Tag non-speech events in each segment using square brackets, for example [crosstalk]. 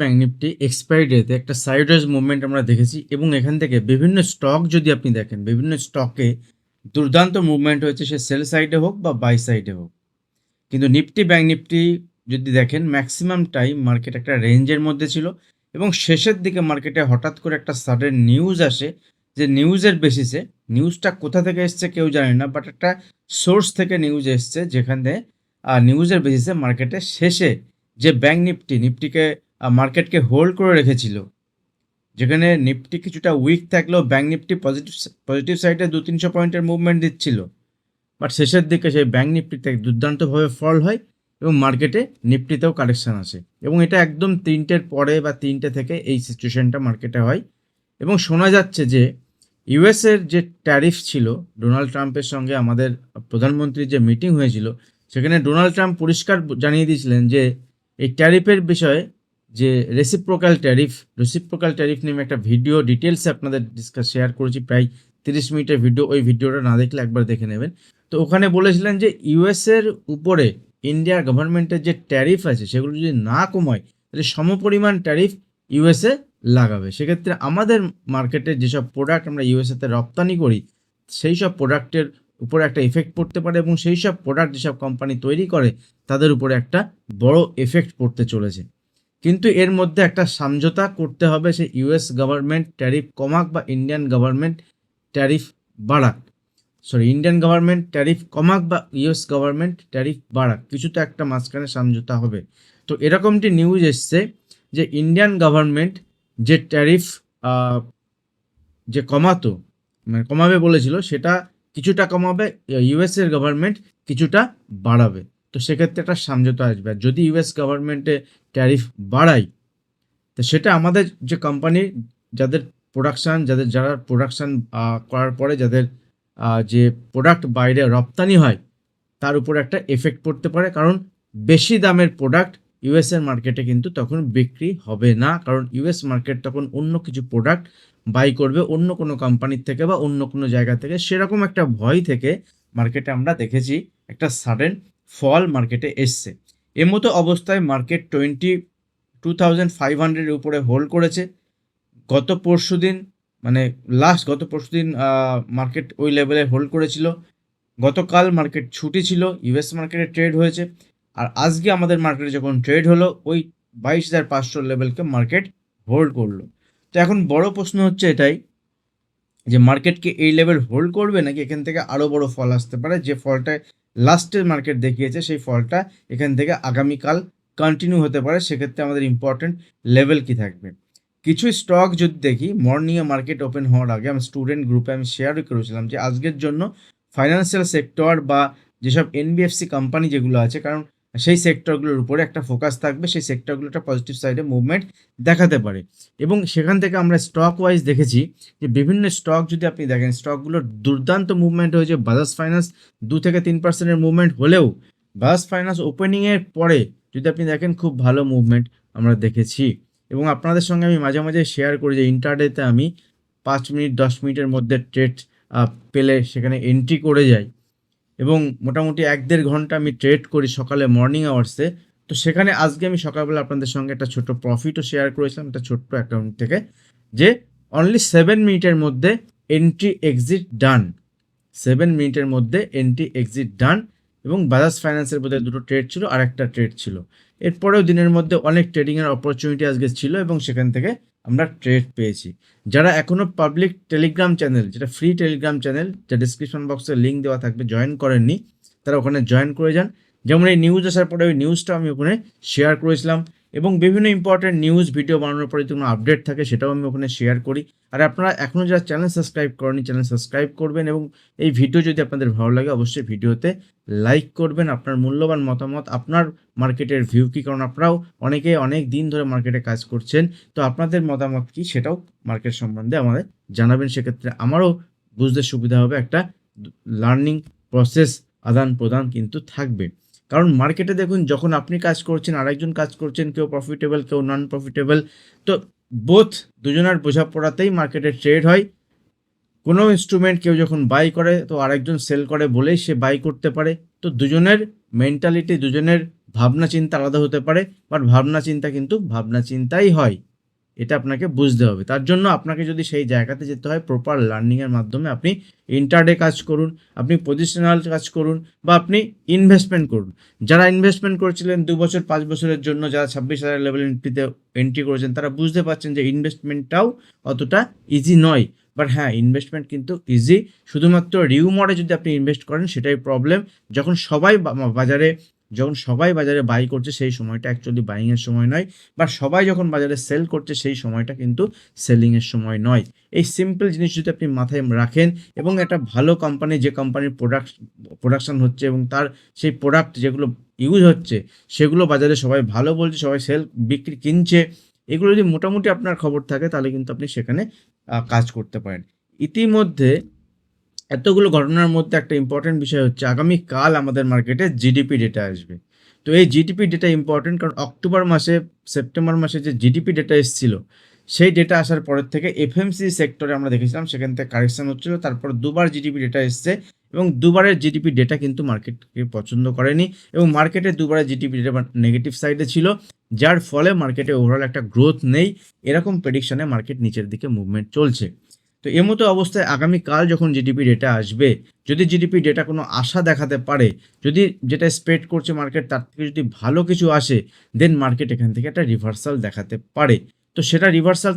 Bank Nifty expiry ডেতে একটা sideways movement আমরা দেখেছি এবং এখান থেকে বিভিন্ন স্টক যদি আপনি দেখেন, বিভিন্ন স্টকে দুর্দান্ত মুভমেন্ট হয়েছে, সে সেল সাইডে হোক বা বাই সাইডে হোক। কিন্তু নিফটি ব্যাঙ্ক নিফটি যদি দেখেন ম্যাক্সিমাম টাইম মার্কেট একটা রেঞ্জের মধ্যে ছিল এবং শেষের দিকে মার্কেটে হঠাৎ করে একটা সাডেন নিউজ আসে যে নিউজের বেসিসে নিউজটা কোথা থেকে এসছে কেউ জানে না বাট একটা সোর্স থেকে নিউজ এসছে যেখানে নিউজের বেসিসে মার্কেটে শেষে যে ব্যাঙ্ক নিফটি নিফটিকে মার্কেটকে হোল্ড করে রেখেছিল। যেখানে নিফটি কিছুটা উইক থাকলেও ব্যাঙ্ক নিফটি পজিটিভ পজিটিভ সাইডে দু তিনশো পয়েন্টের মুভমেন্ট দিচ্ছিল। বাট শেষের দিকে সেই ব্যাঙ্ক নিফটিতে দুর্দান্তভাবে ফল হয় এবং মার্কেটে নিফটিতেও কারেকশান আসে। এবং এটা একদম তিনটের পরে বা তিনটে থেকে এই সিচুয়েশনটা মার্কেটে হয়। এবং শোনা যাচ্ছে যে ইউএসের যে ট্যারিফ ছিল ডোনাল্ড ট্রাম্পের সঙ্গে আমাদের প্রধানমন্ত্রীর যে মিটিং হয়েছিল, সেখানে ডোনাল্ড ট্রাম্প পরিষ্কার জানিয়ে দিয়েছিলেন যে এই ট্যারিফের বিষয়ে যে রেসিপ্রোকাল ট্যারিফ রেসিপ্রোকাল ট্যারিফ নিয়ে একটা ভিডিও ডিটেলসে আপনাদের ডিসকাস শেয়ার করেছি, প্রায় তিরিশ মিনিটের ভিডিও ওই ভিডিওটা না দেখলে একবার দেখে নেবেন। তো ওখানে বলেছিলেন যে ইউএসের উপরে ইন্ডিয়ার গভর্নমেন্টের যে ট্যারিফ আছে, সেগুলো যদি না কমায়, তাহলে সমপরিমাণ ট্যারিফ ইউএসএ লাগাবে। সেক্ষেত্রে আমাদের মার্কেটে যেসব প্রোডাক্ট আমরা ইউএসএতে রপ্তানি করি, সেই সব প্রোডাক্টের উপরে একটা এফেক্ট পড়তে পারে এবং সেই সব প্রোডাক্ট যেসব কোম্পানি তৈরি করে, তাদের উপরে একটা বড় এফেক্ট পড়তে চলেছে। কিন্তু এর মধ্যে একটা সমঝোতা করতে হবে সে ইউএস গভর্নমেন্ট ট্যারিফ কমাক বা ইন্ডিয়ান গভর্নমেন্ট ট্যারিফ বাড়াক। সরি ইন্ডিয়ান গভর্নমেন্ট ট্যারিফ কমাক বা ইউএস গভর্নমেন্ট ট্যারিফ বাড়াক। কিছু তো একটা মাঝখানে সমঝোতা হবে। তো এরকমটি নিউজ এসছে যে ইন্ডিয়ান গভর্নমেন্ট যে ট্যারিফ যে কমাতো মানে কমাবে বলেছিল, সেটা কিছুটা কমাবে ইউএসের গভর্নমেন্ট কিছুটা বাড়াবে। তো সেক্ষেত্রে একটা সমঝোতা আসবে। যদি ইউএস গভর্নমেন্টে ট্যারিফ বাড়ায়, তো সেটা আমাদের যে কোম্পানি যাদের প্রোডাকশান যাদের, যারা প্রোডাকশান করার পরে যাদের যে প্রোডাক্ট বাইরে রপ্তানি হয়, তার উপর একটা এফেক্ট পড়তে পারে। কারণ বেশি দামের প্রোডাক্ট ইউএসের মার্কেটে কিন্তু তখন বিক্রি হবে না। কারণ ইউএস মার্কেট তখন অন্য কিছু প্রোডাক্ট বাই করবে অন্য কোনো কোম্পানির থেকে বা অন্য কোনো জায়গা থেকে। সেরকম একটা ভয় থেকে মার্কেটে আমরা দেখেছি একটা সাডেন ফল মার্কেটে এসছে। এর মতো অবস্থায় market twenty two thousand five হান্ড্রেডের উপরে হোল্ড করেছে। গত পরশু দিন মানে লাস্ট গত পরশু দিন মার্কেট ওই লেভেলে হোল্ড করেছিল। গতকাল মার্কেট ছুটি ছিল ইউএস মার্কেটে ট্রেড হয়েছে। আর আজকে আমাদের মার্কেটে যখন ট্রেড হলো, ওই বাইশ হাজার পাঁচশো লেভেলকে মার্কেট হোল্ড করল। তো এখন বড় প্রশ্ন হচ্ছে এটাই যে মার্কেটকে এই লেভেল হোল্ড করবে নাকি এখান থেকে আরও বড় ফল আসতে পারে? যে ফলটা লাস্টের মার্কেট দেখিয়েছে সেই ফলটা। এখান থেকে আগামীকাল কন্টিনিউ হতে পারে। সেক্ষেত্রে আমাদের ইম্পর্টেন্ট লেভেল কি থাকবে? কিছু স্টক যদি দেখি মর্নিংয়ে মার্কেট ওপেন হওয়ার আগে আমি স্টুডেন্ট গ্রুপে আমি শেয়ার করেছিলাম যে আজকের জন্য ফাইন্যান্সিয়াল সেক্টর বা যেসব এনবিএফসি কোম্পানি যেগুলো আছে, কারণ সেই সেক্টরগুলোর উপরে একটা ফোকাস থাকবে, সেই সেক্টরগুলো একটা পজিটিভ সাইডে মুভমেন্ট দেখাতে পারে। এবং সেখান থেকে আমরা স্টক ওয়াইজ দেখেছি যে বিভিন্ন স্টক যদি আপনি দেখেন স্টকগুলোর দুর্দান্ত মুভমেন্ট হয়েছে। বাজাজ ফাইন্যান্স দু থেকে তিন পার্সেন্টের মুভমেন্ট হলেও বাজাজ ফাইন্যান্স ওপেনিংয়ের পরে যদি আপনি দেখেন, খুব ভালো মুভমেন্ট আমরা দেখেছি। এবং আপনাদের সঙ্গে আমি মাঝে মাঝে শেয়ার করি যে ইন্টারডেতে আমি পাঁচ মিনিট, দশ মিনিটের মধ্যে ট্রেড পেলে সেখানে এন্ট্রি করে যাই। এবং মোটামুটি এক দেড় ঘণ্টা আমি ট্রেড করি সকালে মর্নিং আওয়ার্সে তো সেখানে আজকে আমি সকালবেলা আপনাদের সঙ্গে একটা ছোট্ট প্রফিটও শেয়ার করেছিলাম, একটা ছোট্ট অ্যাকাউন্ট থেকে, যে অনলি সেভেন মিনিটের মধ্যে এন্ট্রি এক্সিট ডান সেভেন মিনিটের মধ্যে এন্ট্রি এক্সিট ডান এবং বাজাজ ফাইন্যান্সের বোধহয় দুটো ট্রেড ছিল আর একটা ট্রেড ছিল। এরপরেও দিনের মধ্যে অনেক ট্রেডিংয়ের অপরচুনিটি আজকে ছিল এবং সেখান থেকে আমরা ট্রেড পেয়েছি। যারা এখনও পাবলিক টেলিগ্রাম চ্যানেল যেটা ফ্রি টেলিগ্রাম চ্যানেল যা ডিসক্রিপশন বক্সে লিঙ্ক দেওয়া থাকবে জয়েন করেননি, তারা ওখানে জয়েন করে যান। যেমন এই নিউজ আসার পরে ওই নিউজটা আমি ওখানে শেয়ার করেছিলাম। এবং বিভিন্ন ইম্পর্টেন্ট নিউজ ভিডিও বানানোর পরে কোনো আপডেট থাকে, সেটাও আমি ওখানে শেয়ার করি। আর আপনারা এখনও যারা চ্যানেল সাবস্ক্রাইব করেনি চ্যানেল সাবস্ক্রাইব করবেন এবং এই ভিডিও যদি আপনাদের ভালো লাগে, অবশ্যই ভিডিওতে লাইক করবেন। আপনার মূল্যবান মতামত, আপনার মার্কেটের ভিউ কী? কারণ আপনারাও অনেকে অনেক দিন ধরে মার্কেটে কাজ করছেন। তো আপনাদের মতামত কী? সেটাও মার্কেট সম্বন্ধে আমাদের জানাবেন। সেক্ষেত্রে আমারও বুঝতে সুবিধা হবে। একটা লার্নিং প্রসেস আদান প্রদান কিন্তু থাকবে। কারণ মার্কেটে দেখুন, যখন আপনি কাজ করছেন, আরেকজন কাজ করছেন, কেউ প্রফিটেবল কেউ নন প্রফিটেবল তো বোথ দুজনের বোঝাপড়াতেই মার্কেটে ট্রেড হয়। কোনো ইনস্ট্রুমেন্ট কেউ যখন বাই করে, তো আরেকজন সেল করে বলেই সে বাই করতে পারে। তো দুজনের মেন্টালিটি দুজনের ভাবনা চিন্তা আলাদা হতে পারে বাট ভাবনা চিন্তা কিন্তু ভাবনা চিন্তাই হয়। এটা আপনাকে বুঝতে হবে। তার জন্য আপনাকে যদি সেই জায়গাতে যেতে হয় প্রপার লার্নিংয়ের মাধ্যমে আপনি ইন্টারডে কাজ করুন, আপনি পজিশনাল কাজ করুন বা আপনি ইনভেস্টমেন্ট করুন। যারা ইনভেস্টমেন্ট করেছিলেন দু বছর, পাঁচ বছরের জন্য, যারা ছাব্বিশ হাজার লেভেল এন্ট্রিতে এন্ট্রি করেছেন, তারা বুঝতে পারছেন যে ইনভেস্টমেন্টটাও অতটা ইজি নয়। বাট হ্যাঁ ইনভেস্টমেন্ট কিন্তু ইজি শুধুমাত্র রিউমরে যদি আপনি ইনভেস্ট করেন, সেটাই প্রবলেম যখন সবাই বাজারে যখন সবাই বাজারে বাই করছে, সেই সময়টা অ্যাকচুয়ালি বাইংয়ের সময় নয়, বা সবাই যখন বাজারে সেল করছে, সেই সময়টা কিন্তু সেলিংয়ের সময় নয়। এই সিম্পল জিনিস যদি আপনি মাথায় রাখেন, এবং একটা ভালো কোম্পানি যে কোম্পানির প্রোডাক্ট প্রোডাকশন হচ্ছে, এবং তার সেই প্রোডাক্ট যেগুলো ইউজ হচ্ছে, সেগুলো বাজারে সবাই ভালো বলছে, সবাই সেল বিক্রি কিনছে, এগুলো যদি মোটামুটি আপনার খবর থাকে, তাহলে কিন্তু আপনি সেখানে কাজ করতে পারেন। ইতিমধ্যে এতগুলো ঘটনার মধ্যে একটা ইম্পর্টেন্ট বিষয় হচ্ছে, আগামীকাল আমাদের মার্কেটে জিডিপি ডেটা আসবে। তো এই জিডিপি ডেটা ইম্পর্টেন্ট কারণ অক্টোবর মাসে, সেপ্টেম্বর মাসে যে জিডিপি ডেটা এসেছিল, সেই ডেটা আসার পরের থেকে এফএমসি সেক্টরে আমরা দেখেছিলাম, সেখান থেকে কারেকশন হচ্ছিল, তারপর দুবার জিডিপি ডেটা এসছে এবং দুবারের জিডিপি ডেটা কিন্তু মার্কেটকে পছন্দ করেনি এবং মার্কেটে দুবারের জিডিপি ডেটা নেগেটিভ সাইডে ছিল, যার ফলে মার্কেটে ওভারঅল একটা গ্রোথ নেই। এরকম প্রেডিকশনে মার্কেট নিচের দিকে মুভমেন্ট চলছে। তো এর মতো অবস্থায় আগামীকাল যখন জিডিপি ডেটা আসবে, যদি জিডিপি ডেটা কোনো আশা দেখাতে পারে, যদি যেটা স্প্রেড করছে মার্কেট তার থেকে যদি ভালো কিছু আসে দেন মার্কেট এখান থেকে একটা রিভার্সাল দেখাতে পারে। তো সেটা রিভার্সাল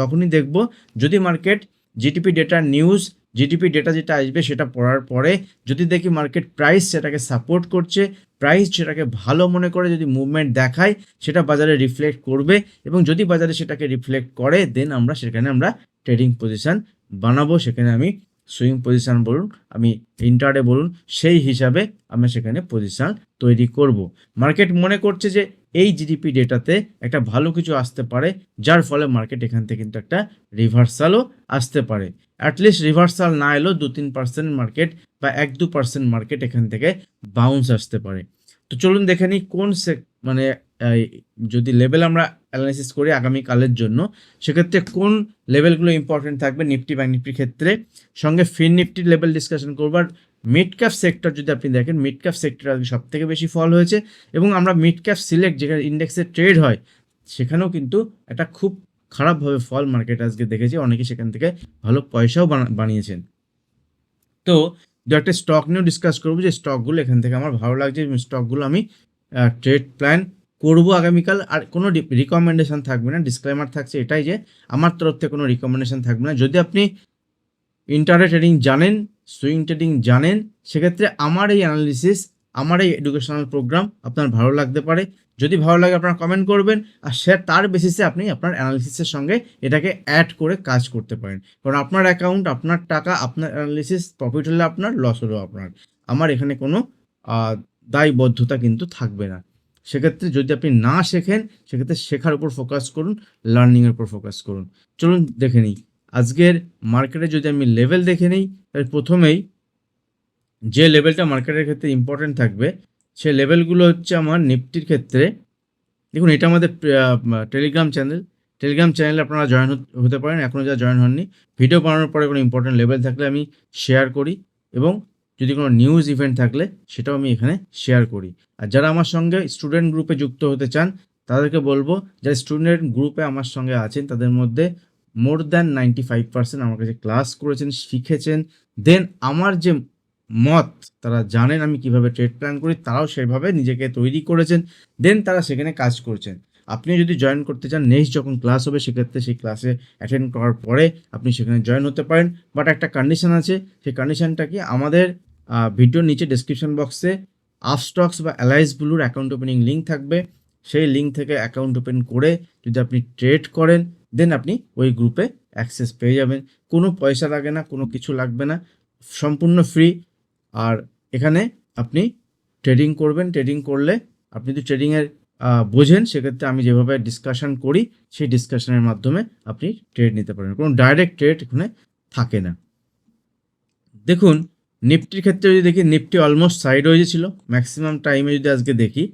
তখনই দেখব। যদি market GDP data news GDP data যেটা আসবে সেটা পড়ার পরে, যদি দেখি মার্কেট প্রাইস সেটাকে সাপোর্ট করছে প্রাইস সেটাকে ভালো মনে করে যদি মুভমেন্ট দেখায়, সেটা বাজারে রিফ্লেক্ট করবে এবং যদি বাজারে সেটাকে রিফ্লেক্ট করে দেন আমরা সেখানে আমরা ট্রেডিং পজিশন বানাবো, সেখানে আমি সুইং পজিশান বলুন, আমি ইন্টারডে বলুন, সেই হিসাবে আমি সেখানে পজিশান তৈরি করব। মার্কেট মনে করছে যে এই জিডিপি ডেটাতে একটা ভালো কিছু আসতে পারে, যার ফলে মার্কেট এখান থেকে কিন্তু একটা রিভার্সালও আসতে পারে। অ্যাটলিস্ট রিভার্সাল না এলেও দু তিন পার্সেন্ট মার্কেট বা এক দু পার্সেন্ট মার্কেট এখান থেকে বাউন্স আসতে পারে। তো চলুন দেখে নিই কোন মানে যদি লেভেল আমরা অ্যানালাইসিস করি আগামীকালের জন্য, সেক্ষেত্রে কোন লেভেলগুলো ইম্পর্টেন্ট থাকবে নিফটি, ব্যাংক নিফটির ক্ষেত্রে? সঙ্গে ফিন নিফটির লেভেল ডিসকাশন করব। আর মিড ক্যাপ সেক্টর যদি আপনি দেখেন মিড ক্যাপ সেক্টর আজকে সব থেকে বেশি ফল হয়েছে এবং আমরা মিড ক্যাপ সিলেক্ট যেখানে ইন্ডেক্সে ট্রেড হয়, সেখানেও কিন্তু একটা খুব খারাপভাবে ফল মার্কেট আজকে দেখেছি। অনেকে সেখান থেকে ভালো পয়সাও বানা- বানিয়েছেন। তো দু একটা স্টক নিয়েও ডিসকাস করব যে স্টকগুলো এখান থেকে আমার ভালো লাগছে স্টকগুলো আমি ট্রেড প্ল্যান করব আগামীকাল আর কোনো রিকমেন্ডেশন থাকবে না। ডিসক্লেমার থাকছে এটাই যে, আমার তরফ থেকে কোনো রিকমেন্ডেশন থাকবে না। যদি আপনি ইন্টারনেট ট্রেডিং জানেন সুইং ট্রেডিং জানেন, সেক্ষেত্রে আমার এই অ্যানালিসিস আমার এই এডুকেশনাল প্রোগ্রাম আপনার ভালো লাগতে পারে। যদি ভালো লাগে আপনারা কমেন্ট করবেন, আর সে তার বেসিসে আপনি আপনার অ্যানালিসিসের সঙ্গে এটাকে অ্যাড করে কাজ করতে পারেন। কারণ আপনার অ্যাকাউন্ট আপনার টাকা, আপনার অ্যানালিসিস প্রফিট হলে আপনার লস হলেও আপনার। আমার এখানে কোনো দায়বদ্ধতা কিন্তু থাকবে না। সেক্ষেত্রে যদি আপনি না শেখেন, সেক্ষেত্রে শেখার উপর ফোকাস করুন লার্নিংয়ের উপর ফোকাস করুন। চলুন দেখে নিই। আজকের মার্কেটে যদি আমি লেভেল দেখে নিই, তাহলে প্রথমেই যে লেভেলটা মার্কেটের ক্ষেত্রে ইম্পর্টেন্ট থাকবে, সে লেভেলগুলো হচ্ছে আমার নিফটির ক্ষেত্রে। দেখুন, এটা আমাদের টেলিগ্রাম চ্যানেল টেলিগ্রাম চ্যানেলে আপনারা জয়েন হতে পারেন। এখনও যা জয়েন হননি ভিডিও বানানোর পরে কোনো ইম্পর্টেন্ট লেভেল থাকলে আমি শেয়ার করি এবং যদি কোনো নিউজ ইভেন্ট থাকলে সেটাও আমি এখানে শেয়ার করি। আর যারা আমার সঙ্গে স্টুডেন্ট গ্রুপে যুক্ত হতে চান, তাদেরকে বলব, যারা স্টুডেন্ট গ্রুপে আমার সঙ্গে আছেন, তাদের মধ্যে more than ninety five percent আমার কাছে ক্লাস করেছেন, শিখেছেন। দেন আমার যে মত, তারা জানেন আমি কীভাবে ট্রেড প্ল্যান করি, তারাও সেভাবে নিজেকে তৈরি করেছেন। দেন তারা সেখানে কাজ করছেন। আপনি যদি জয়েন করতে চান নেক্সট যখন ক্লাস হবে, সেক্ষেত্রে সেই ক্লাসে অ্যাটেন্ড করার পরে আপনি সেখানে জয়েন হতে পারেন। বাট একটা কন্ডিশন আছে, সেই কন্ডিশনটা কি? আমাদের ভিডিওর নিচে ডেসক্রিপশন বক্সে আফস্টক্স বা অ্যালাইস অ্যাকাউন্ট ওপেনিং লিঙ্ক থাকবে। সেই লিঙ্ক থেকে অ্যাকাউন্ট ওপেন করে যদি আপনি ট্রেড করেন দেন আপনি ওই গ্রুপে অ্যাক্সেস পেয়ে যাবেন। কোনো পয়সা লাগে না, কোনো কিছু লাগবে না, সম্পূর্ণ ফ্রি আর এখানে আপনি ট্রেডিং করবেন। ট্রেডিং করলে আপনি যদি ট্রেডিংয়ের বোঝেন, সেক্ষেত্রে আমি যেভাবে ডিসকাশন করি, সেই ডিসকাশনের মাধ্যমে আপনি ট্রেড নিতে পারেন। কোনো ডাইরেক্ট ট্রেড এখানে থাকে না। দেখুন, নিফটির ক্ষেত্রে যদি দেখি, নিফটি অলমোস্ট সাইড হয়ে ছিল ম্যাক্সিমাম টাইমে যদি আজকে দেখি,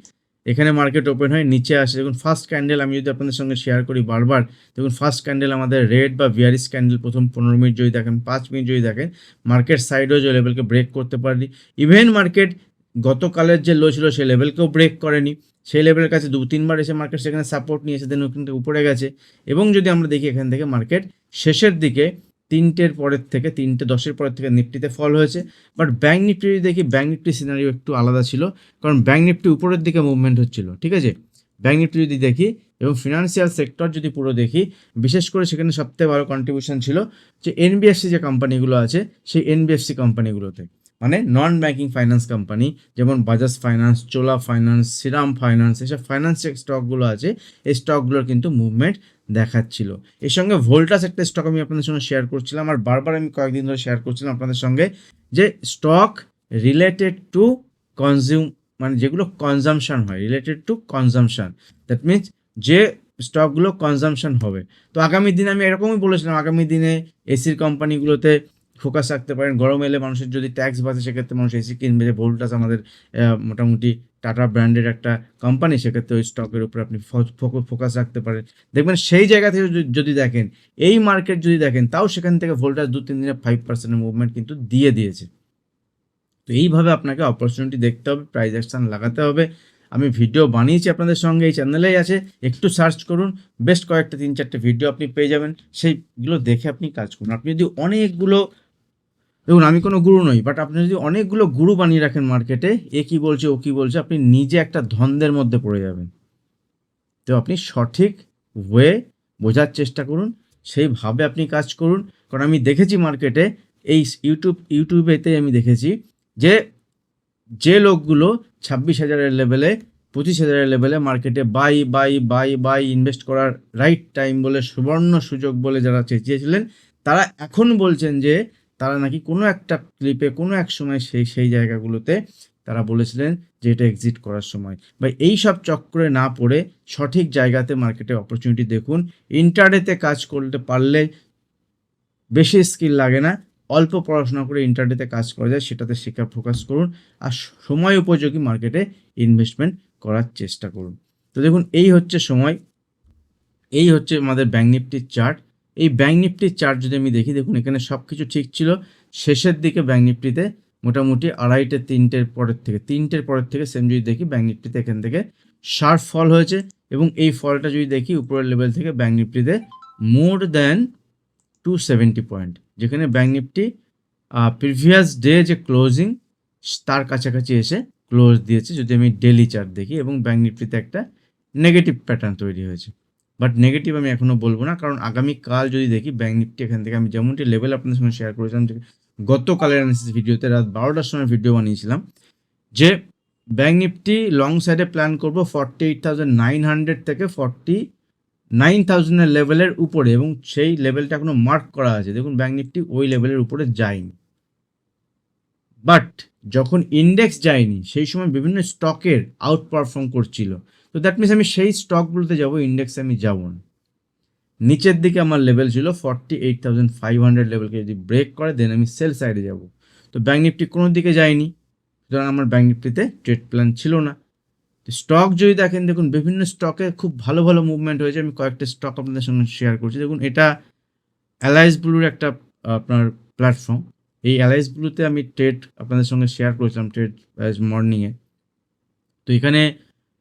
এখানে মার্কেট ওপেন হয়, নিচে আসে। দেখুন ফার্স্ট ক্যান্ডেল আমি যদি আপনাদের সঙ্গে শেয়ার করি বারবার, দেখুন ফার্স্ট ক্যান্ডেল আমাদের রেড বা বিয়ারিস ক্যান্ডেল প্রথম পনেরো মিনিট যদি দেখেন, পাঁচ মিনিট যদি দেখেন মার্কেট সাইডও যে লেভেলকে ব্রেক করতে পারি। ইভেন মার্কেট গতকালের যে লো ছিল, সেই লেভেলকেও ব্রেক করেনি। সেই লেভেলের কাছে দু, তিনবার এসে মার্কেট সেখানে সাপোর্ট নিয়েছে দেন থেকে উপরে গেছে। এবং যদি আমরা দেখি এখান থেকে মার্কেট শেষের দিকে তিনটের পরের থেকে, তিনটে দশের পরের থেকে নিফটিতে ফল হয়েছে। বাট ব্যাঙ্ক নিফটি যদি দেখি ব্যাঙ্ক নিফটি সিনারিও একটু আলাদা ছিল। কারণ ব্যাঙ্ক নিফটি উপরের দিকে মুভমেন্ট হচ্ছিল, ঠিক আছে? ব্যাঙ্ক নিফটি যদি দেখি এবং ফিনান্সিয়াল সেক্টর যদি পুরো দেখি, বিশেষ করে সেখানে সবথেকে ভালো কন্ট্রিবিউশন ছিল যে এনবিএফসি যে কোম্পানিগুলো আছে, সেই এনবিএফসি কোম্পানিগুলোতে মানে নন ব্যাঙ্কিং ফাইন্যান্স কোম্পানি যেমন Bajaj finance Chola finance Shriram finance এসব ফাইন্যান্স যে স্টকগুলো আছে, এই স্টকগুলোর কিন্তু মুভমেন্ট দেখাচ্ছিল। এর সঙ্গে ভোল্টাস একটা স্টক আমি আপনাদের সঙ্গে শেয়ার করছিলাম, আর বারবার আমি কয়েকদিন ধরে শেয়ার করছিলাম আপনাদের সঙ্গে, যে স্টক রিলেটেড টু কনজিউম মানে যেগুলো কনজামশন হয় related to consumption that means যে স্টকগুলো কনজামশন হবে। তো আগামী দিনে আমি এরকমই বলেছিলাম, আগামী দিনে এসির কোম্পানিগুলোতে ফোকাস রাখতে পারেন। গরম এলে মানুষের যদি ট্যাক্স বাঁচে, সেক্ষেত্রে মানুষ এসি কিনবে। যে ভোল্টাস আমাদের মোটামুটি টাটা ব্র্যান্ডের একটা কোম্পানি সেক্ষেত্রে ওই স্টকের উপরে আপনি ফোকাস রাখতে পারেন। দেখবেন সেই জায়গা থেকে যদি- দেখেন, এই মার্কেট যদি দেখেন, তাও সেখান থেকে ভোল্টাস দু, তিন দিনে ফাইভ পার্সেন্টের মুভমেন্ট কিন্তু দিয়ে দিয়েছে। তো এইভাবে আপনাকে অপরচুনিটি দেখতে হবে প্রাইস অ্যাকশন লাগাতে হবে। আমি ভিডিও বানিয়েছি আপনাদের সঙ্গে, এই চ্যানেলেই আছে। একটু সার্চ করুন বেস্ট কয়েকটা তিন চারটে ভিডিও আপনি পেয়ে যাবেন। সেইগুলো দেখে আপনি কাজ করুন। আপনি যদি অনেকগুলো দেখুন, আমি কোনো গুরু নই বাট আপনি যদি অনেকগুলো গুরু বানিয়ে রাখেন মার্কেটে এ কী বলছে, ও কী বলছে, আপনি নিজে একটা ধন্দের মধ্যে পড়ে যাবেন। তো আপনি সঠিক ওয়ে বোঝার চেষ্টা করুন, সেইভাবে আপনি কাজ করুন, কারণ আমি দেখেছি মার্কেটে এই ইউটিউব ইউটিউবেতে আমি দেখেছি যে যে লোকগুলো ছাব্বিশ হাজারের লেভেলে পঁচিশ হাজারের লেভেলে মার্কেটে buy buy buy buy invest করার রাইট টাইম বলে সুবর্ণ সুযোগ বলে যারা চেঁচিয়েছিলেন, তারা এখন বলছেন যে তারা নাকি কোনো একটা ক্লিপে কোনো এক সময় সেই সেই জায়গাগুলোতে তারা বলেছিলেন যে এটা এক্সিট করার সময়। বা এই সব চক্রে না পড়ে সঠিক জায়গাতে মার্কেটে অপরচুনিটি দেখুন। ইন্টারডেতে কাজ করতে পারলে বেশি স্কিল লাগে না। অল্প পড়াশোনা করে ইন্টারনেটে কাজ করা যায়, সেটাতে শেখা ফোকাস করুন আর সময় উপযোগী মার্কেটে ইনভেস্টমেন্ট করার চেষ্টা করুন। তো দেখুন, এই হচ্ছে সময়, এই হচ্ছে আমাদের ব্যাঙ্ক নিফটির চার্ট এই ব্যাঙ্ক নিফটির চার্ট যদি আমি দেখি, দেখুন এখানে সব কিছু ঠিক ছিল। শেষের দিকে ব্যাঙ্ক নিফটিতে মোটামুটি আড়াইটে, তিনটের পরের থেকে, তিনটের পরের থেকে সেম যদি দেখি ব্যাঙ্ক নিফটিতে এখান থেকে শার্প ফল হয়েছে এবং এই ফলটা যদি দেখি, উপরের লেভেল থেকে bank নিফটিতে more than two seventy point যেখানে ব্যাঙ্ক নিফটি প্রিভিয়াস ডে যে ক্লোজিং তার কাছাকাছি এসে ক্লোজ দিয়েছে। যদি আমি ডেলি চার্ট দেখি এবং ব্যাঙ্ক নিফটিতে একটা নেগেটিভ প্যাটার্ন তৈরি হয়েছে। বাট নেগেটিভ আমি এখনও বলব না, কারণ আগামীকাল যদি দেখি ব্যাঙ্ক নিফটি এখান থেকে আমি যেমনটি লেভেল আপনাদের সঙ্গে শেয়ার করেছিলাম গতকালের অ্যানালিসিস ভিডিওতে রাত বারোটার সময় ভিডিও বানিয়েছিলাম যে ব্যাঙ্ক নিফটি লং সাইডে প্ল্যান করব forty eight thousand nine hundred থেকে ফর্টি নাইন থাউজেন্ডের লেভেলের উপরে এবং সেই লেভেলটা এখনও মার্ক করা আছে। দেখুন ব্যাঙ্ক নিফটি ওই লেভেলের উপরে যায়নি। বাট যখন ইন্ডেক্স যায়নি, সেই সময় বিভিন্ন স্টকের আউট পারফর্ম করছিল। তো দ্যাট মিনস আমি সেই স্টকগুলোতে যাব ইন্ডেক্সে আমি যাব না। নিচের দিকে আমার লেভেল ছিল forty eight thousand five hundred লেভেলকে যদি ব্রেক করে দেন আমি সেল সাইডে যাব। তো ব্যাঙ্ক নিফটি কোনো দিকে যায়নি, সুতরাং আমার ব্যাঙ্ক নিফটিতে ট্রেড প্ল্যান ছিল না। তো স্টক যদি দেখেন, দেখুন বিভিন্ন স্টকে খুব ভালো ভালো মুভমেন্ট হয়েছে। আমি কয়েকটা স্টক আপনাদের সঙ্গে শেয়ার করছি। দেখুন, এটা অ্যালাইস ব্লুর একটা, আপনার প্ল্যাটফর্ম এই অ্যালাইস ব্লুতে আমি ট্রেড আপনাদের সঙ্গে শেয়ার করেছিলাম ট্রেড মর্নিংয়ে তো এখানে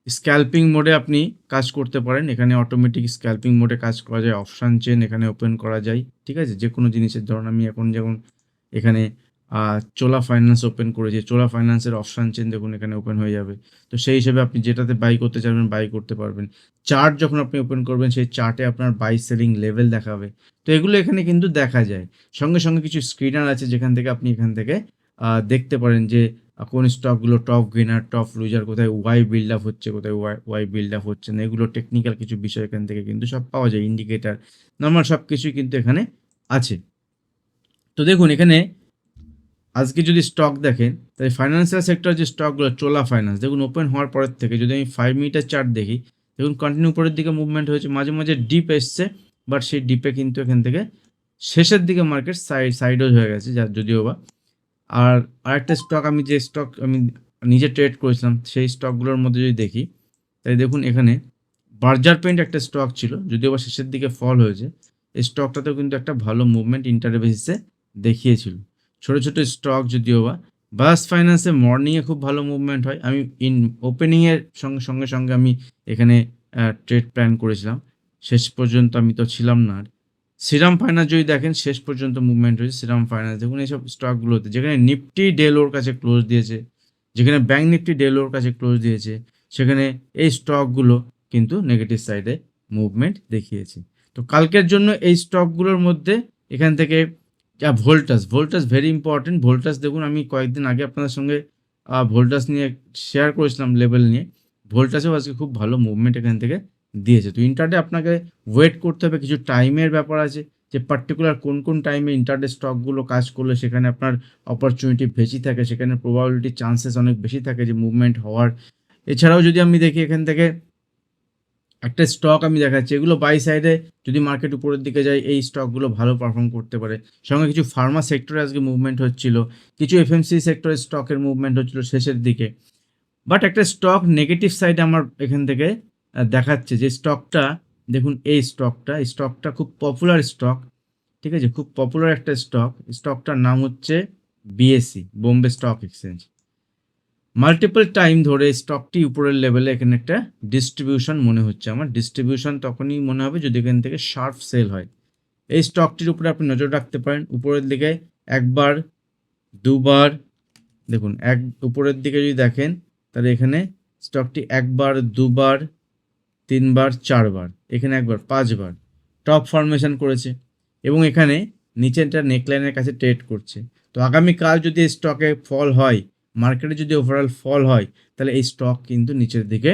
স্ক্যাল্পিং মোডে আপনি কাজ করতে পারেন। এখানে অটোমেটিক স্ক্যাল্পিং মোডে কাজ করা যায়। অপশান চেন এখানে ওপেন করা যায়। ঠিক আছে? যে কোনো জিনিসের, ধরুন আমি এখন যেমন এখানে চোলা ফাইন্যান্স ওপেন করেছি। চোলা ফাইন্যান্সের অপশান চেন দেখুন, এখানে ওপেন হয়ে যাবে। তো সেই হিসেবে আপনি যেটাতে বাই করতে চাইবেন বাই করতে পারবেন। চার্ট যখন আপনি ওপেন করবেন, সেই চার্টে আপনার বাই সেলিং লেভেল দেখাবে। তো এগুলো এখানে কিন্তু দেখা যায়। সঙ্গে সঙ্গে কিছু স্ক্রিনার আছে, যেখান থেকে আপনি এখান থেকে দেখতে পারেন যে কোন স্টকগুলো টপ গেনার টপ লুজার কোথায় ওয়াই বিল্ড আপ হচ্ছে, কোথায় ওয়াই ওয়াই বিল্ড আপ হচ্ছে না, এগুলো টেকনিক্যাল কিছু বিষয় এখান থেকে কিন্তু সব পাওয়া যায় ইন্ডিকেটার নর্মাল সব কিছুই কিন্তু এখানে আছে। তো দেখুন, এখানে আজকে যদি স্টক দেখেন, তাহলে ফাইন্যান্সিয়াল সেক্টর যে স্টকগুলো চোলা ফাইন্যান্স দেখুন ওপেন হওয়ার পরের থেকে যদি আমি ফাইভ মিনিটের চার্ট দেখি, দেখুন কন্টিনিউ উপরের দিকে মুভমেন্ট হয়েছে, মাঝে মাঝে ডিপ এসছে বাট সেই ডিপে কিন্তু এখান থেকে শেষের দিকে মার্কেট সাইড সাইডও হয়ে গেছে, যা যদিও বা আর আরেকটা স্টক আমি যে স্টক আমি নিজে ট্রেড করেছিলাম, সেই স্টকগুলোর মধ্যে যদি দেখি তাই দেখুন এখানে বার্জার পেন্ট একটা স্টক ছিল, যদিও বা শেষের দিকে ফল হয়েছে, এই স্টকটাতেও কিন্তু একটা ভালো মুভমেন্ট ইন্টার বেসিসে দেখিয়েছিল। ছোটো ছোটো স্টক যদিও বা বাস ফাইন্যান্সে মর্নিংয়ে খুব ভালো মুভমেন্ট হয়। আমি ইন ওপেনিংয়ের সঙ্গে সঙ্গে সঙ্গে আমি এখানে ট্রেড প্ল্যান করেছিলাম। শেষ পর্যন্ত আমি তো ছিলাম না আর শ্রীরাম ফাইন্যান্স যদি দেখেন, শেষ পর্যন্ত মুভমেন্ট হয়েছে শ্রীরাম ফাইন্যান্স দেখুন এইসব স্টকগুলোতে যেখানে নিফটি ডেলোর কাছে ক্লোজ দিয়েছে, যেখানে ব্যাঙ্ক নিফটি ডেলোর কাছে ক্লোজ দিয়েছে, সেখানে এই স্টকগুলো কিন্তু নেগেটিভ সাইডে মুভমেন্ট দেখিয়েছে। তো কালকের জন্য এই স্টকগুলোর মধ্যে এখান থেকে, যা ভোল্টাস ভোল্টাস ভেরি ইম্পর্টেন্ট ভোল্টাস দেখুন, আমি কয়েকদিন আগে আপনাদের সঙ্গে ভোল্টাস নিয়ে শেয়ার করেছিলাম লেভেল নিয়ে। ভোল্টাসেও আজকে খুব ভালো মুভমেন্ট এখান থেকে দিয়েছে। তো ইন্টারডে আপনাকে ওয়েট করতে হবে, কিছু টাইমের ব্যাপার আছে যে পার্টিকুলার কোন কোন টাইমে ইন্টারডে স্টকগুলো কাজ করলে সেখানে আপনার অপরচুনিটি বেশি থাকে, সেখানে প্রবাবিলিটি চান্সেস অনেক বেশি থাকে যে মুভমেন্ট হওয়ার। এছাড়াও যদি আমি দেখি এখান থেকে একটা স্টক আমি দেখাচ্ছি, এগুলো বাই সাইডে যদি মার্কেট উপরের দিকে যায়, এই স্টকগুলো ভালো পারফর্ম করতে পারে। সঙ্গে কিছু ফার্মা সেক্টরে আজকে মুভমেন্ট হচ্ছিল, কিছু এফ এফএমসি সেক্টরের স্টকের মুভমেন্ট হচ্ছিল শেষের দিকে। বাট একটা স্টক নেগেটিভ সাইডে আমার এখান থেকে দেখাচ্ছে যে স্টকটা, দেখুন এই স্টকটা স্টকটা খুব পপুলার স্টক ঠিক আছে? খুব পপুলার একটা স্টক স্টকটার নাম হচ্ছে BSC Bombay stock exchange multiple time ধরে স্টকটি উপরের লেভেলে এখানে একটা ডিস্ট্রিবিউশন মনে হচ্ছে আমার। ডিস্ট্রিবিউশন তখনই মনে হবে যদি এখান থেকে শার্প সেল হয়। এই স্টকটির উপরে আপনি নজর রাখতে পারেন, উপরের দিকে একবার, দুবার, দেখুন, এক, উপরের দিকে যদি দেখেন, তাহলে এখানে স্টকটি একবার, দুবার তিনবার, চারবার, এখানে একবার, পাঁচবার টপ ফরমেশন করেছে এবং এখানে নিচেরটা নেকলাইনের কাছে ট্রেড করছে। তো আগামীকাল যদি স্টকে ফল হয় মার্কেটে যদি ওভারঅল ফল হয়, তাহলে এই স্টক কিন্তু নিচের দিকে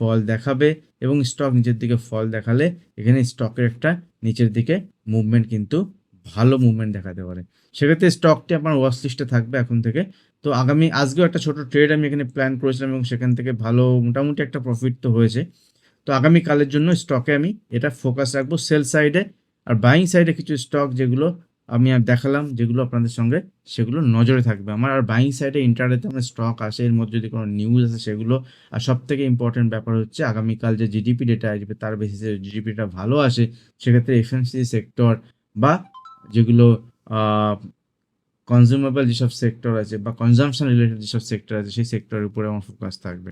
ফল দেখাবে এবং স্টক নিচের দিকে ফল দেখালে এখানে স্টকের একটা নিচের দিকে মুভমেন্ট কিন্তু ভালো মুভমেন্ট দেখাতে পারে। সেক্ষেত্রে স্টকটি আপনার ওয়াচ থাকবে এখন থেকে। তো আগামী, আজকেও একটা ছোট ট্রেড আমি এখানে প্ল্যান করেছিলাম এবং সেখান থেকে ভালো মোটামুটি একটা প্রফিট তো হয়েছে। তো আগামীকালের জন্য স্টকে আমি এটা ফোকাস রাখব সেল সাইডে আর বাইং সাইডে কিছু স্টক যেগুলো আমি আর দেখালাম, যেগুলো আপনাদের সঙ্গে, সেগুলো নজরে থাকবে। আমার আর বাইং সাইডে ইন্টারনেটে আমার স্টক আসে, এর মধ্যে যদি কোনো নিউজ আসে সেগুলো। আর সব থেকে ইম্পর্টেন্ট ব্যাপার হচ্ছে আগামীকাল যে জিডিপি ডেটা আসবে, তার বেসিসে জিডিপিটা ভালো আসে, সেক্ষেত্রে এফএমসি সেক্টর বা যেগুলো কনজিউমেবল যেসব সেক্টর আছে বা কনজামশন রিলেটেড যেসব সেক্টর আছে, সেই সেক্টরের উপরে আমার ফোকাস থাকবে।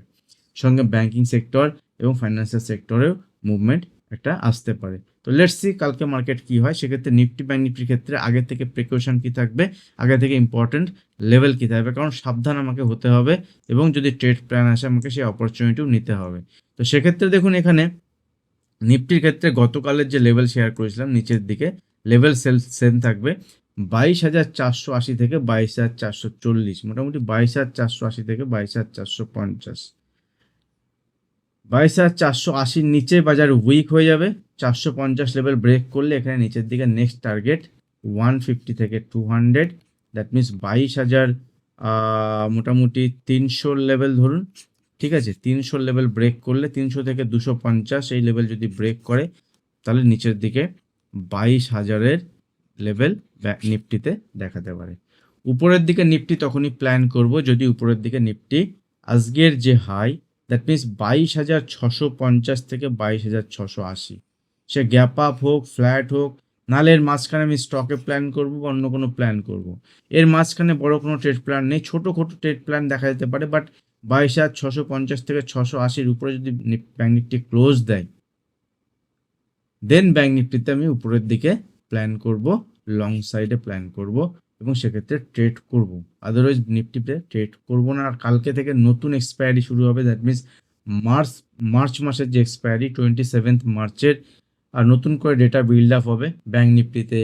সঙ্গে ব্যাংকিং সেক্টর এবং ফাইন্যান্সিয়াল সেক্টরেও মুভমেন্ট একটা আসতে পারে। তো লেটস সি কালকে মার্কেট কি হয়, সেক্ষেত্রে নিফটি ব্যাংক নিফটির ক্ষেত্রে আগে থেকে প্রিকশন কি থাকবে, আগে থেকে ইম্পর্টেন্ট লেভেল কি থাকবে, কারণ সাবধান আমাকে হতে হবে এবং যদি ট্রেড প্ল্যান আসে আমাকে সেই অপরচুনিটিও নিতে হবে। তো সেক্ষেত্রে দেখুন এখানে নিফটির ক্ষেত্রে গতকালের যে লেভেল শেয়ার করেছিলাম নিচের দিকে লেভেল সেল সেম থাকবে বাইশ হাজার চারশো আশি থেকে বাইশ হাজার চারশো চল্লিশ, মোটামুটি বাইশ হাজার চারশো আশি থেকে বাইশ হাজার চারশো পঞ্চাশ। বাইশ হাজার চারশো আশির নিচে বাজার উইক হয়ে যাবে। চারশো পঞ্চাশ লেভেল ব্রেক করলে এখানে নিচের দিকে নেক্সট টার্গেট ওয়ান ফিফটি থেকে টু হান্ড্রেড দ্যাট মিনস বাইশ হাজার মোটামুটি তিনশো লেভেল ধরুন। ঠিক আছে তিনশো লেভেল ব্রেক করলে তিনশো থেকে দুশো পঞ্চাশ এই লেভেল যদি ব্রেক করে, তাহলে নিচের দিকে বাইশ হাজারের লেভেল নিফটিতে দেখাতে পারে। উপরের দিকে নিফটি তখনই প্ল্যান করব যদি উপরের দিকে নিফটি আজকের যে হাই দ্যাট মিনস বাইশ হাজার ছশো পঞ্চাশ থেকে বাইশ হাজার ছশো আশি। সে গ্যাপ আপ হোক ফ্ল্যাট হোক, নাহলে এর মাঝখানে আমি স্টকে প্ল্যান করব বা অন্য কোনো প্ল্যান করব। এর মাঝখানে বড় কোনো ট্রেড প্ল্যান নেই ছোটো খোটো ট্রেড প্ল্যান দেখা যেতে পারে বাট বাইশ হাজার ছশো পঞ্চাশ থেকে ছশো আশির উপরে যদি ব্যাঙ্ক নিফটি ক্লোজ দেয় দেন ব্যাঙ্ক নিফটিতে আমি উপরের দিকে প্ল্যান করব লং সাইডে প্ল্যান করব। এবং সেক্ষেত্রে ট্রেড করব। আদারওয়াইজ নিফটিতে ট্রেড করব না। আর কালকে থেকে নতুন এক্সপায়ারি শুরু হবে। দ্যাট মিনস মার্চ মার্চ মাসের যে এক্সপায়ারি টোয়েন্টি সেভেন্থ মার্চের আর নতুন করে ডেটা বিল্ড আপ হবে ব্যাঙ্ক নিফটিতে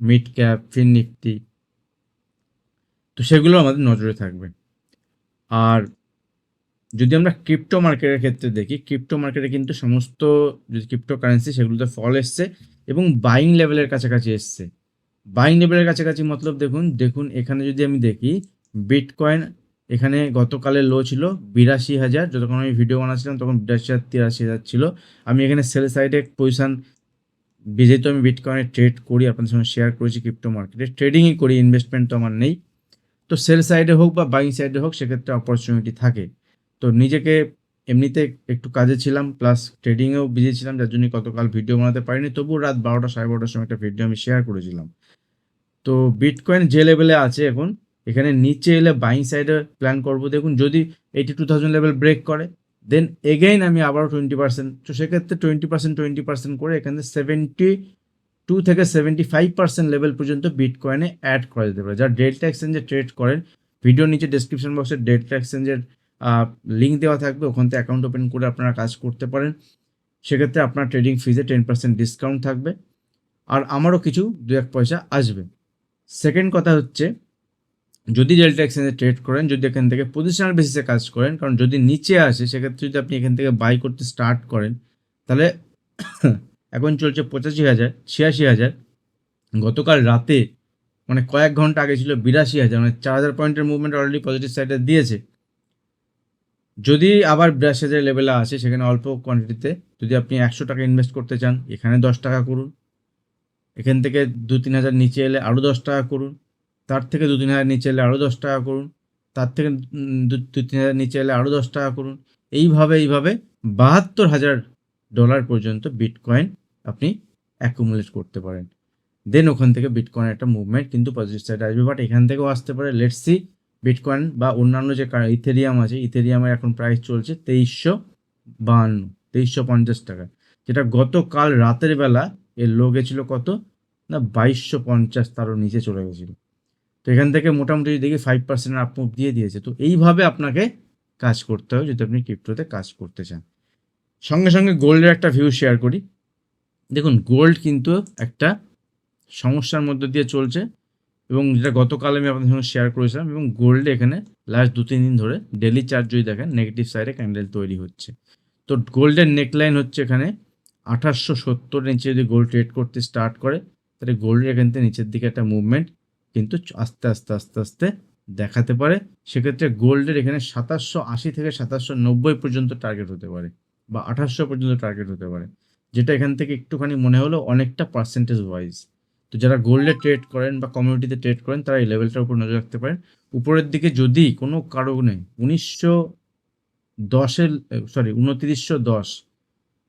মিড ক্যাপ ফিন নিফটি তো সেগুলো আমাদের নজরে থাকবে। আর যদি আমরা ক্রিপ্টো মার্কেটের ক্ষেত্রে দেখি ক্রিপ্টো মার্কেটে কিন্তু সমস্ত যদি ক্রিপ্টো কারেন্সি সেগুলোতে ফল এসছে এবং বাইং লেভেলের কাছাকাছি এসছে। বাইং লেভেলের কাছাকাছি মতলব দেখুন দেখুন এখানে যদি আমি দেখি বিটকয়েন এখানে গতকালের লো ছিল বিরাশি হাজার, যতক্ষণ আমি ভিডিও বানাচ্ছিলাম তখন বিরাশি হাজার, তিরাশি হাজার ছিল। আমি এখানে সেল সাইডে পজিশন যেহেতু আমি বিটকয়েনে ট্রেড করি, আপনাদের সঙ্গে শেয়ার করেছি ক্রিপ্টো মার্কেটে ট্রেডিংই করি ইনভেস্টমেন্ট তো আমার নেই। তো সেল সাইডে হোক বা বাইং সাইডে হোক, সেক্ষেত্রে অপরচুনিটি থাকে। তো নিজেকে এমনিতে একটু কাজে ছিলাম প্লাস ট্রেডিংয়েও বিজি ছিলাম, যার জন্য গতকাল ভিডিও বানাতে পারিনি। তবুও রাত বারোটা সাড়ে বারোটার সময় একটা ভিডিও আমি শেয়ার করেছিলাম। তো বিটকয়েন যে লেভেলে আছে এখন, এখানে নিচে এলে বাইং সাইডে প্ল্যান করব। দেখুন, যদি eighty two thousand level break করে দেন এগেইন আমি আবারও টোয়েন্টি পার্সেন্ট তো সেক্ষেত্রে টোয়েন্টি পার্সেন্ট টোয়েন্টি পার্সেন্ট করে এখানে সেভেন্টি টু থেকে সেভেন্টি ফাইভ পার্সেন্ট লেভেল পর্যন্ত বিটকয়েনে অ্যাড করা যেতে পারে। যারা ডেল্টা এক্সচেঞ্জে ট্রেড করেন ভিডিও নিচে ডিসক্রিপশন বক্সে ডেল্টা এক্সচেঞ্জের লিঙ্ক দেওয়া থাকবে, ওখান থেকে অ্যাকাউন্ট ওপেন করে আপনারা কাজ করতে পারেন। সেক্ষেত্রে আপনার ট্রেডিং ফিজে টেন পার্সেন্ট ডিসকাউন্ট থাকবে। আর আমারও কিছু দু এক পয়সা আসবে। সেকেন্ড কথা হচ্ছে, যদি ডেল্টা এক্সচেঞ্জে ট্রেড করেন, যদি এখান থেকে পজিশনাল বেসিসে কাজ করেন, কারণ যদি নিচে আসে, সেক্ষেত্রে যদি আপনি এখান থেকে বাই করতে স্টার্ট করেন, তাহলে [coughs] এখন চলছে পঁচাশি হাজার, ছিয়াশি হাজার। গতকাল রাতে মানে কয়েক ঘণ্টা আগে ছিল বিরাশি হাজার মানে চার হাজার পয়েন্টের মুভমেন্ট অলরেডি পজিটিভ সাইডে দিয়েছে। যদি আবার বিরাশি হাজার লেভেলে আসে, সেখানে অল্প কোয়ান্টিটিতে যদি আপনি একশো টাকা ইনভেস্ট করতে চান, এখানে দশ টাকা করুন। এখান থেকে দু তিন হাজার নিচে এলে আরও দশ টাকা করুন। তার থেকে দু তিন হাজার নিচে এলে আরও দশ টাকা করুন। তার থেকে দু তিন হাজার নিচে এলে আরও দশ টাকা করুন। এইভাবে এইভাবে বাহাত্তর হাজার ডলার পর্যন্ত বিটকয়েন আপনি অ্যাকুমুলেট করতে পারেন। দেন ওখান থেকে বিটকয়েন একটা মুভমেন্ট কিন্তু পজিটিভ সাইড আসবে বাট এখান থেকেও আসতে পারে। লেটস বিটকয়েন বা অন্যান্য যে ইথেরিয়াম আছে ইথেরিয়ামের এখন প্রাইস চলছে তেইশশো বাহান্ন, তেইশশো পঞ্চাশ টাকা। যেটা গতকাল রাতের বেলা এর লো গেছিল কত? না, বাইশশো পঞ্চাশ, তারও নিচে চলে গেছিল। তো এখান থেকে মোটামুটি দেখি ফাইভ পার্সেন্টের আপ মুভ দিয়ে দিয়েছে, তো এইভাবে আপনাকে কাজ করতে হবে যদি আপনি ক্রিপ্টোতে কাজ করতে চান। সঙ্গে সঙ্গে গোল্ডের একটা ভিউ শেয়ার করি। দেখুন গোল্ড কিন্তু একটা সমস্যার মধ্যে দিয়ে চলছে। এবং যেটা গতকাল আমি আপনাদের সঙ্গে শেয়ার করেছিলাম এবং গোল্ডে এখানে লাস্ট দু, তিন দিন ধরে ডেলি চার্জ যদি দেখেন নেগেটিভ সাইডে ক্যান্ডেল তৈরি হচ্ছে। তো গোল্ডের নেকলাইন হচ্ছে এখানে আঠাশশো সত্তর নিচে যদি গোল্ড ট্রেড করতে স্টার্ট করে, তাহলে গোল্ডের এখান থেকে নিচের দিকে একটা মুভমেন্ট কিন্তু আস্তে আস্তে আস্তে আস্তে দেখাতে পারে। সেক্ষেত্রে গোল্ডের এখানে সাতাশশো আশি থেকে সাতাশশো নব্বই পর্যন্ত টার্গেট হতে পারে বা আঠাশশো পর্যন্ত টার্গেট হতে পারে, যেটা এখান থেকে একটুখানি মনে হলো অনেকটা পার্সেন্টেজ ওয়াইজ তো যারা গোল্ডে ট্রেড করেন বা কমিউনিটিতে ট্রেড করেন, তারা এই লেভেলটার উপর নজর রাখতে পারেন। উপরের দিকে যদি কোনো কারণে উনিশশো দশের সরি উনতিরিশশো দশ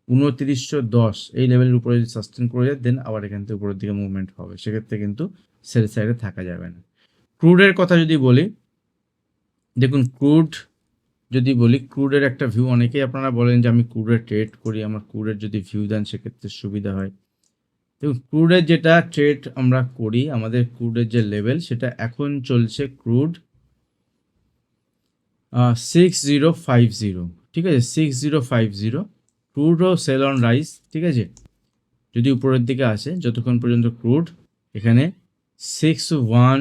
উনতিরিশশো দশ এই লেভেলের উপরে যদি সাস্টেন করে যায় দেন আবার এখান থেকে উপরের দিকে মুভমেন্ট হবে। সেক্ষেত্রে কিন্তু সেল সাইডে থাকা যাবে না। ক্রুডের কথা যদি বলি, দেখুন ক্রুড যদি বলি ক্রুডের একটা ভিউ অনেকেই আপনারা বলেন যে, আমি ক্রুডের ট্রেড করি, আমার ক্রুডের যদি ভিউ দেন, সেক্ষেত্রে সুবিধা হয়। দেখুন ক্রুডের যেটা ট্রেড আমরা করি, আমাদের ক্রুডের যে লেভেল সেটা এখন চলছে crude six zero five zero ঠিক আছে? Six zero five zero crude O sell on rise ঠিক আছে? যদি উপরের দিকে আসে, যতক্ষণ পর্যন্ত ক্রুড এখানে six one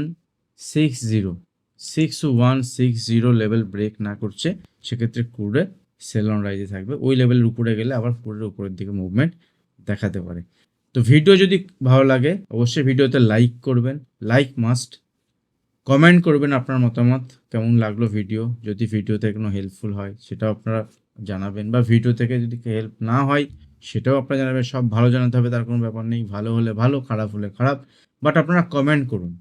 six zero six one six zero level break না করছে, সেক্ষেত্রে ক্রুডে সেল অন রাইজে থাকবে। ওই লেভেলের উপরে গেলে আবার ক্রুডের উপরের দিকে মুভমেন্ট দেখাতে পারে। তো ভিডিও যদি ভালো লাগে, অবশ্যই ভিডিওতে লাইক করবেন। লাইক মাস্ট কমেন্ট করবেন আপনার মতামত, কেমন লাগল ভিডিও যদি ভিডিও থেকে কোনো হেল্পফুল হয়, সেটাও আপনারা জানাবেন। বা ভিডিও থেকে যদি হেল্প না হয়, সেটাও আপনারা জানাবেন। সব ভালো জানাতে হবে, তার কোনো ব্যাপার নেই। ভালো হলে ভালো, খারাপ হলে খারাপ। বাট আপনারা কমেন্ট করুন।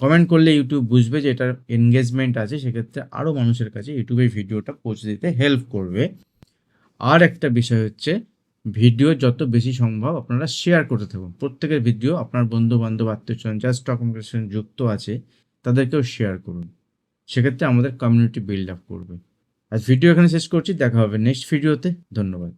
কমেন্ট করলে ইউটিউব বুঝবে যে এটার এনগেজমেন্ট আছে, সেক্ষেত্রে আরও মানুষের কাছে ইউটিউবে ভিডিওটা পৌঁছে দিতে হেল্প করবে। আর একটা বিষয় হচ্ছে ভিডিও যত বেশি সম্ভব আপনারা শেয়ার করতে থাকুন। প্রত্যেকের ভিডিও আপনার বন্ধু বান্ধব আত্মীয় স্বজন যা স্টক মার্কেটের সঙ্গে যুক্ত আছে, তাদেরকেও শেয়ার করুন। সেক্ষেত্রে আমাদের কমিউনিটি বিল্ড আপ করবে। আজ ভিডিও এখানে শেষ করছি, দেখা হবে নেক্সট ভিডিওতে ধন্যবাদ।